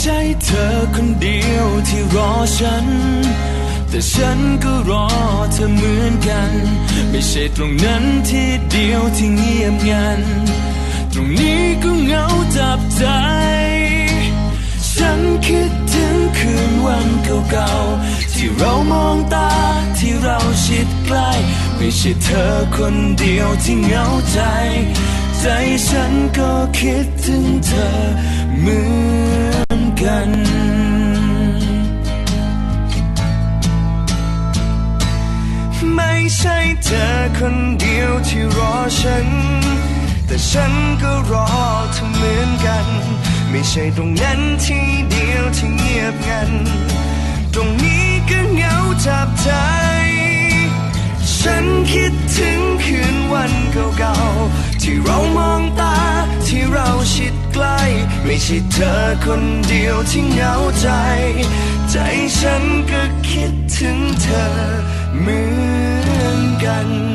ใช่เธอคนเดียวที่รอฉัน แต่ฉันก็รอเธอเหมือนกัน ไม่ใช่ตรงนั้นที่เดียวที่เงียบงัน ตรงนี้ก็เหงาจับใจ ฉันคิดถึงคืนวันเก่าๆที่เรามองตาที่เราชิดใกล้ ไม่ใช่เธอคนเดียวที่เหงาใจ ใจฉันก็คิดถึงเธอเหมือน ใช่เธอคนเดียวที่รอฉัน แต่ฉันก็รอเธอเหมือนกัน ไม่ใช่ตรงนั้นที่เดียวที่เงียบงัน ตรงนี้ก็เหงาจับใจ ฉันคิดถึงคืนวันเก่าๆที่เรามองตาที่เราชิดใกล้ ไม่ใช่เธอคนเดียวที่เหงาใจ ใ